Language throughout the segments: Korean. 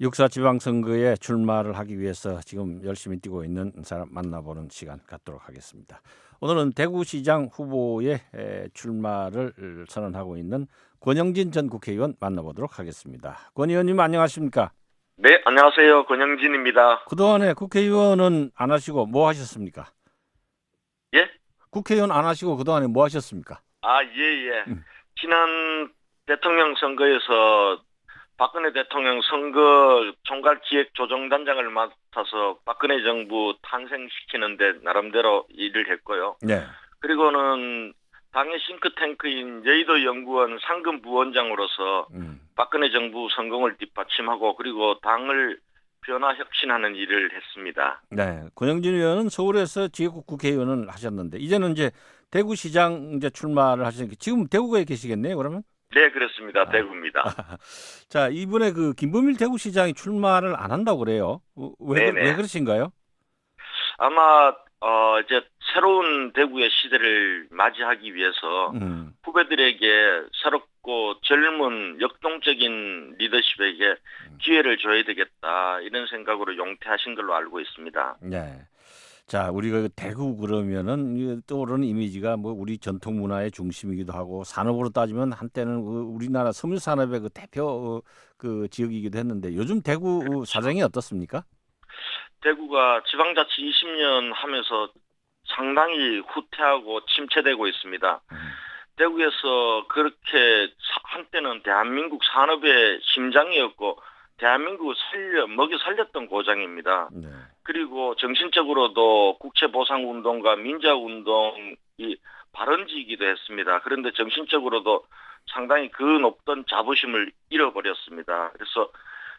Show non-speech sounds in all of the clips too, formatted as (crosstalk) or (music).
육사 지방선거에 출마를 하기 위해서 지금 열심히 뛰고 있는 사람 만나보는 시간 갖도록 하겠습니다. 오늘은 대구시장 후보의 에, 출마를 선언하고 있는 권영진 전 국회의원 만나보도록 하겠습니다. 권 의원님 안녕하십니까? 네, 안녕하세요. 권영진입니다. 그동안에 국회의원은 안 하시고 뭐 하셨습니까? 예? 국회의원 안 하시고 그동안에 뭐 하셨습니까? 아, 예, 예. 음. 지난 대통령 선거에서 박근혜 대통령 선거 총괄 기획 조정단장을 맡아서 박근혜 정부 탄생시키는데 나름대로 일을 했고요. 네. 그리고는 당의 싱크탱크인 여의도 연구원 상금 부원장으로서 음. 박근혜 정부 성공을 뒷받침하고 그리고 당을 변화 혁신하는 일을 했습니다. 네. 권영진 의원은 서울에서 지역구 국회의원을 하셨는데 이제는 이제 대구시장 이제 출마를 하시니까 지금 대구에 계시겠네요. 그러면? 네, 그렇습니다. 아. 대구입니다. (laughs) 자 이번에 그 김범일 대구시장이 출마를 안 한다고 그래요. 어, 왜, 네네. 왜 그러신가요? 아마 어 이제 새로운 대구의 시대를 맞이하기 위해서 음, 후배들에게 새롭고 젊은 역동적인 리더십에게 기회를 줘야 되겠다 이런 생각으로 용퇴하신 걸로 알고 있습니다. 네. 자 우리가 그 대구 그러면은 이 떠오르는 이미지가 뭐 우리 전통 문화의 중심이기도 하고 산업으로 따지면 한때는 그 우리나라 섬유 산업의 그 대표 어, 그 지역이기도 했는데 요즘 대구 그렇죠. 사정이 어떻습니까? 대구가 지방자치 20년 하면서 상당히 후퇴하고 침체되고 있습니다. 음. 대구에서 그렇게 사- 한때는 대한민국 산업의 심장이었고 대한민국을 살려 먹여 살렸던 고장입니다. 네. 그리고 정신적으로도 국채 보상 운동과 민자 운동이 발원지이기도 했습니다. 그런데 정신적으로도 상당히 그 높던 자부심을 잃어버렸습니다. 그래서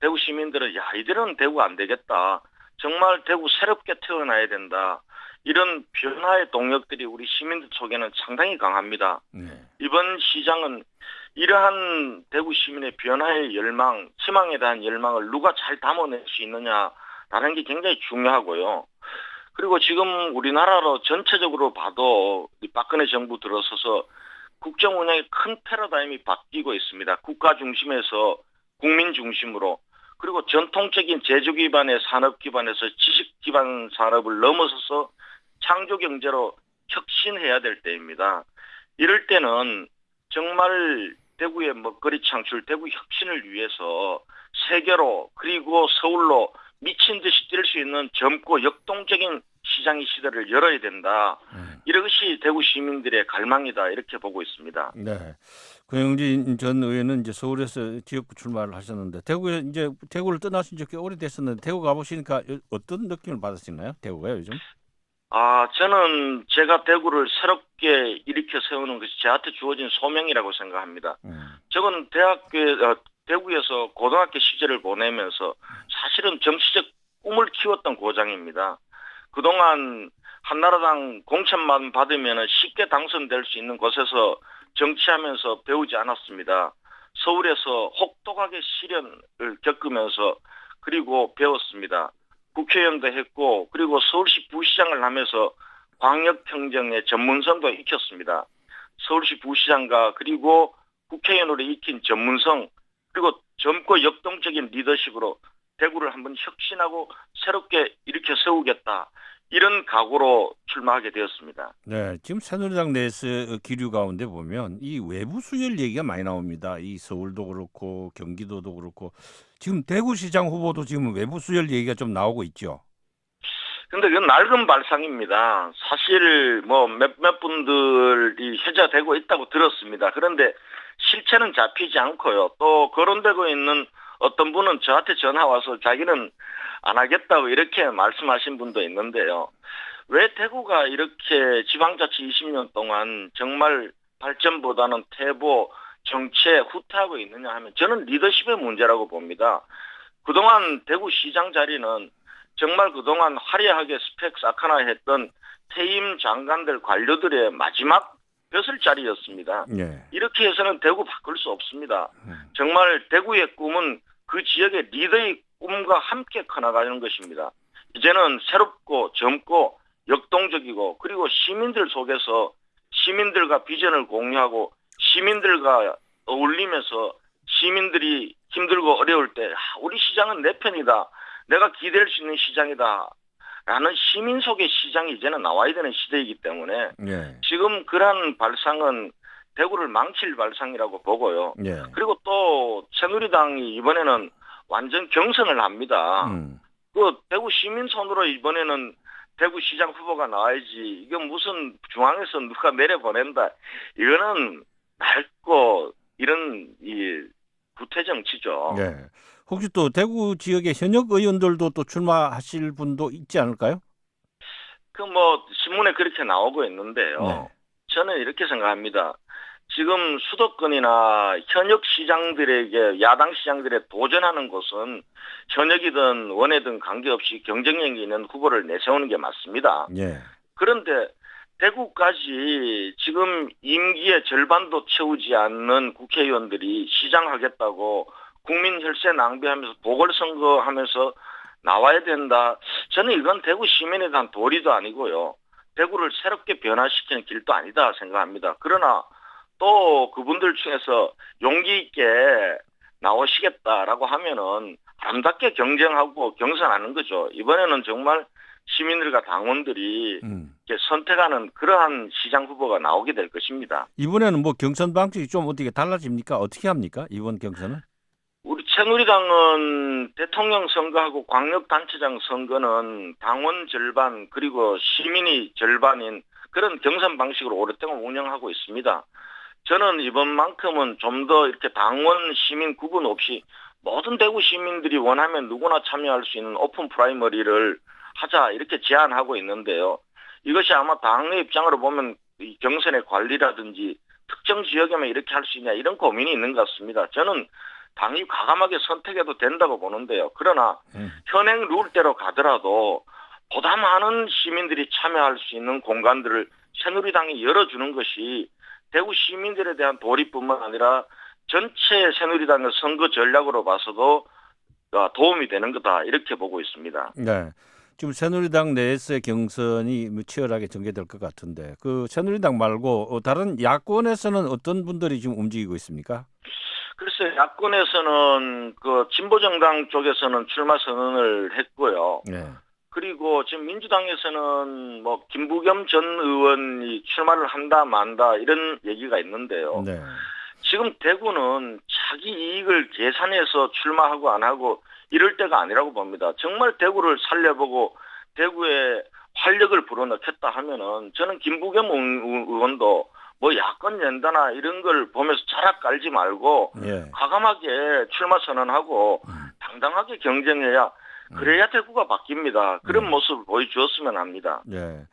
대구 시민들은 야 이대로는 대구 안 되겠다. 정말 대구 새롭게 태어나야 된다. 이런 변화의 동력들이 우리 시민들 속에는 상당히 강합니다. 네. 이번 시장은 이러한 대구 시민의 변화의 열망, 희망에 대한 열망을 누가 잘 담아낼 수 있느냐라는 게 굉장히 중요하고요. 그리고 지금 우리나라로 전체적으로 봐도 이 박근혜 정부 들어서서 국정 운영의 큰 패러다임이 바뀌고 있습니다. 국가 중심에서 국민 중심으로 그리고 전통적인 제조 기반의 산업 기반에서 지식 기반 산업을 넘어서서 창조 경제로 혁신해야 될 때입니다. 이럴 때는 정말 대구의 먹거리 창출, 대구 혁신을 위해서 세계로 그리고 서울로 미친 듯이 뛸 수 있는 젊고 역동적인 시장의 시대를 열어야 된다. 음. 이것이 대구 시민들의 갈망이다 이렇게 보고 있습니다. 네. 고영진 전 의원은 이제 서울에서 지역구 출마를 하셨는데 대구에 이제 대구를 떠나신 지 꽤 오래됐었는데 대구 가보시니까 요- 어떤 느낌을 받으시나요? 대구가요 요즘? 아, 저는 제가 대구를 새롭게 일으켜 세우는 것이 저한테 주어진 소명이라고 생각합니다. 음. 저는 대학교 어, 대구에서 고등학교 시절을 보내면서 사실은 정치적 꿈을 키웠던 고장입니다. 그동안 한나라당 공천만 받으면 쉽게 당선될 수 있는 곳에서 정치하면서 배우지 않았습니다. 서울에서 혹독하게 시련을 겪으면서 그리고 배웠습니다. 국회의원도 했고 그리고 서울시 부시장을 하면서 광역행정의 전문성도 익혔습니다. 서울시 부시장과 그리고 국회의원으로 익힌 전문성 그리고 젊고 역동적인 리더십으로 대구를 한번 혁신하고 새롭게 일으켜 세우겠다 이런 각오로 출마하게 되었습니다. 네, 지금 새누리당 내에서 기류 가운데 보면 이 외부 수혈 얘기가 많이 나옵니다. 이 서울도 그렇고 경기도도 그렇고 지금 대구시장 후보도 지금 외부 수혈 얘기가 좀 나오고 있죠. 근데 그건 낡은 발상입니다. 사실 뭐 몇몇 분들이 해제되고 있다고 들었습니다. 그런데 실체는 잡히지 않고요. 또 거론되고 있는 어떤 분은 저한테 전화 와서 자기는 안 하겠다고 이렇게 말씀하신 분도 있는데요. 왜 대구가 이렇게 지방자치 20년 동안 정말 발전보다는 퇴보, 정치에 후퇴하고 있느냐 하면 저는 리더십의 문제라고 봅니다. 그동안 대구 시장 자리는 정말 그동안 화려하게 스펙 쌓거나 했던 퇴임 장관들 관료들의 마지막 벼슬 자리였습니다. 네. 이렇게 해서는 대구 바꿀 수 없습니다. 음. 정말 대구의 꿈은 그 지역의 리더의 꿈과 함께 커나가는 것입니다. 이제는 새롭고 젊고 역동적이고 그리고 시민들 속에서 시민들과 비전을 공유하고 시민들과 어울리면서 시민들이 힘들고 어려울 때 아, 우리 시장은 내 편이다. 내가 기댈 수 있는 시장이다. 라는 시민 속의 시장이 이제는 나와야 되는 시대이기 때문에 예. 지금 그러한 발상은 대구를 망칠 발상이라고 보고요. 예. 그리고 또 새누리당이 이번에는 완전 경선을 합니다. 음. 그 대구 시민 손으로 이번에는 대구시장 후보가 나와야지 이게 무슨 중앙에서 누가 내려 보낸다 이거는 낡고 이런 이 구태 정치죠. 예. 혹시 또 대구 지역의 현역 의원들도 또 출마하실 분도 있지 않을까요? 그 뭐 신문에 그렇게 나오고 있는데요. 네. 저는 이렇게 생각합니다. 지금 수도권이나 현역 시장들에게 야당 시장들에 도전하는 곳은 현역이든 원외든 관계없이 경쟁력이 있는 후보를 내세우는 게 맞습니다. 예. 그런데 대구까지 지금 임기의 절반도 채우지 않는 국회의원들이 시장하겠다고 국민 혈세 낭비하면서 보궐선거 하면서 나와야 된다. 저는 이건 대구 시민에 대한 도리도 아니고요. 대구를 새롭게 변화시키는 길도 아니다 생각합니다. 그러나 또 그분들 중에서 용기 있게 나오시겠다라고 하면은 아름답게 경쟁하고 경선하는 거죠. 이번에는 정말 시민들과 당원들이 음. 선택하는 그러한 시장 후보가 나오게 될 것입니다. 이번에는 뭐 경선 방식이 좀 어떻게 달라집니까? 어떻게 합니까? 이번 경선은? 우리 새누리당은 대통령 선거하고 광역단체장 선거는 당원 절반 그리고 시민이 절반인 그런 경선 방식으로 오랫동안 운영하고 있습니다. 저는 이번만큼은 좀 더 이렇게 당원 시민 구분 없이 모든 대구 시민들이 원하면 누구나 참여할 수 있는 오픈 프라이머리를 하자 이렇게 제안하고 있는데요. 이것이 아마 당의 입장으로 보면 이 경선의 관리라든지 특정 지역에만 이렇게 할 수 있냐 이런 고민이 있는 것 같습니다. 저는 당이 과감하게 선택해도 된다고 보는데요. 그러나 음. 현행 룰대로 가더라도 보다 많은 시민들이 참여할 수 있는 공간들을 새누리당이 열어주는 것이 대구 시민들에 대한 도리뿐만 아니라 전체 새누리당의 선거 전략으로 봐서도 어, 도움이 되는 거다 이렇게 보고 있습니다. 네. 지금 새누리당 내에서의 경선이 뭐 치열하게 전개될 것 같은데 그 새누리당 말고 어, 다른 야권에서는 어떤 분들이 지금 움직이고 있습니까? 글쎄 야권에서는 그 진보 정당 쪽에서는 출마 선언을 했고요. 네. 그리고 지금 민주당에서는 뭐 김부겸 전 의원이 출마를 한다 만다 이런 얘기가 있는데요. 네. 지금 대구는 자기 이익을 계산해서 출마하고 안 하고 이럴 때가 아니라고 봅니다. 정말 대구를 살려보고 대구에 활력을 불어넣겠다 하면은 저는 김부겸 의- 의원도 뭐 야권 연다나 이런 걸 보면서 자락 깔지 말고 예. 과감하게 출마 선언하고 음. 당당하게 경쟁해야 그래야 대구가 바뀝니다. 그런 음. 모습을 보여주었으면 합니다. 예.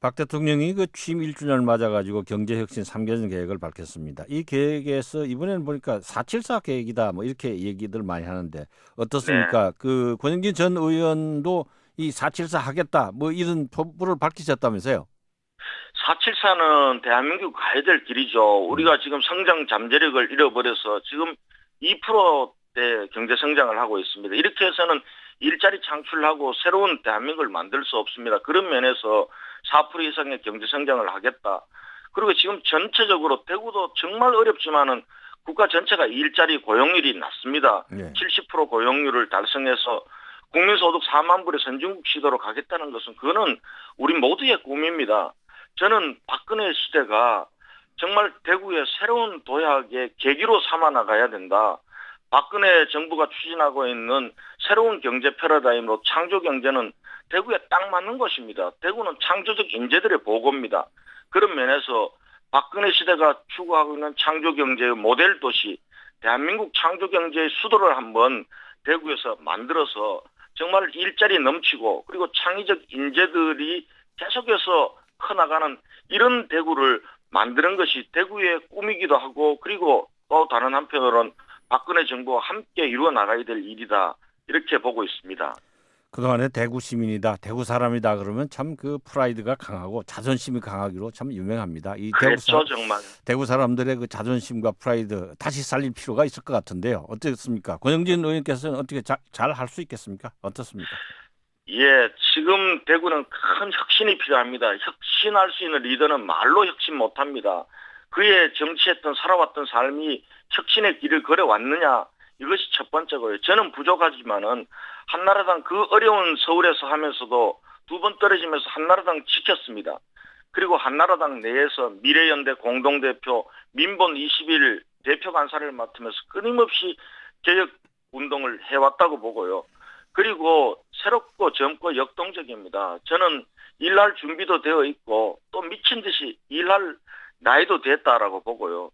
박 대통령이 그 취임 1주년을 맞아가지고 경제혁신 3개년 계획을 밝혔습니다. 이 계획에서 이번에는 보니까 474 계획이다 뭐 이렇게 얘기들 많이 하는데 어떻습니까? 네. 그 권영진 전 의원도 이 474 하겠다 뭐 이런 포부를 밝히셨다면서요? 474는 대한민국 가야 될 길이죠. 우리가 지금 성장 잠재력을 잃어버려서 지금 2%대 경제 성장을 하고 있습니다. 이렇게 해서는 일자리 창출하고 새로운 대한민국을 만들 수 없습니다. 그런 면에서 4% 이상의 경제 성장을 하겠다. 그리고 지금 전체적으로 대구도 정말 어렵지만은 국가 전체가 일자리 고용률이 낮습니다. 예. 70% 고용률을 달성해서 국민소득 4만 불의 선진국 시도로 가겠다는 것은 그거는 우리 모두의 꿈입니다. 저는 박근혜 시대가 정말 대구의 새로운 도약의 계기로 삼아 나가야 된다. 박근혜 정부가 추진하고 있는 새로운 경제 패러다임으로 창조 경제는 대구에 딱 맞는 것입니다. 대구는 창조적 인재들의 보고입니다. 그런 면에서 박근혜 시대가 추구하고 있는 창조 경제의 모델 도시, 대한민국 창조 경제의 수도를 한번 대구에서 만들어서 정말 일자리 넘치고 그리고 창의적 인재들이 계속해서 커나가는 이런 대구를 만드는 것이 대구의 꿈이기도 하고 그리고 또 다른 한편으로는 박근혜 정부와 함께 이루어 나가야 될 일이다 이렇게 보고 있습니다. 그동안에 대구 시민이다, 대구 사람이다 그러면 참 그 프라이드가 강하고 자존심이 강하기로 참 유명합니다. 이 대구, 사. 대구 사람들의 그 자존심과 프라이드 다시 살릴 필요가 있을 것 같은데요. 어떻습니까? 권영진 의원께서는 어떻게 잘 할 수 있겠습니까? 어떻습니까? 예, 지금 대구는 큰 혁신이 필요합니다. 혁신할 수 있는 리더는 말로 혁신 못합니다. 그의 정치했던 살아왔던 삶이 혁신의 길을 걸어왔느냐 이것이 첫 번째고요. 저는 부족하지만은 한나라당 그 어려운 서울에서 하면서도 두 번 떨어지면서 한나라당 지켰습니다. 그리고 한나라당 내에서 미래연대 공동대표 민본 21 대표 간사를 맡으면서 끊임없이 개혁 운동을 해왔다고 보고요. 그리고 새롭고 젊고 역동적입니다. 저는 일할 준비도 되어 있고 또 미친 듯이 일할 나이도 됐다라고 보고요.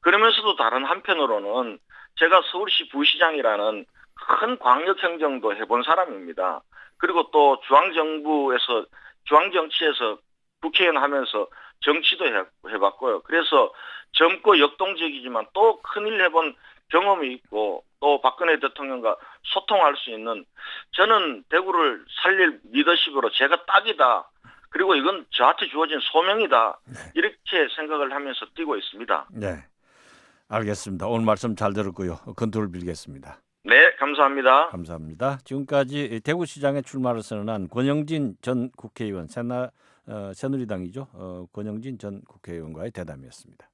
그러면서도 다른 한편으로는 제가 서울시 부시장이라는 큰 광역행정도 해본 사람입니다. 그리고 또 중앙정부에서 중앙정치에서 국회의원 하면서 정치도 해- 해봤고요. 그래서 젊고 역동적이지만 또 큰일 해본 경험이 있고 또 박근혜 대통령과 소통할 수 있는 저는 대구를 살릴 리더십으로 제가 딱이다. 그리고 이건 저한테 주어진 소명이다. 이렇게 생각을 하면서 뛰고 있습니다. 네. 알겠습니다. 오늘 말씀 잘 들었고요. 건투를 빌겠습니다. 네, 감사합니다. 감사합니다. 지금까지 대구시장에 출마를 선언한 권영진 전 국회의원 새나 어, 새누리당이죠. 어, 권영진 전 국회의원과의 대담이었습니다.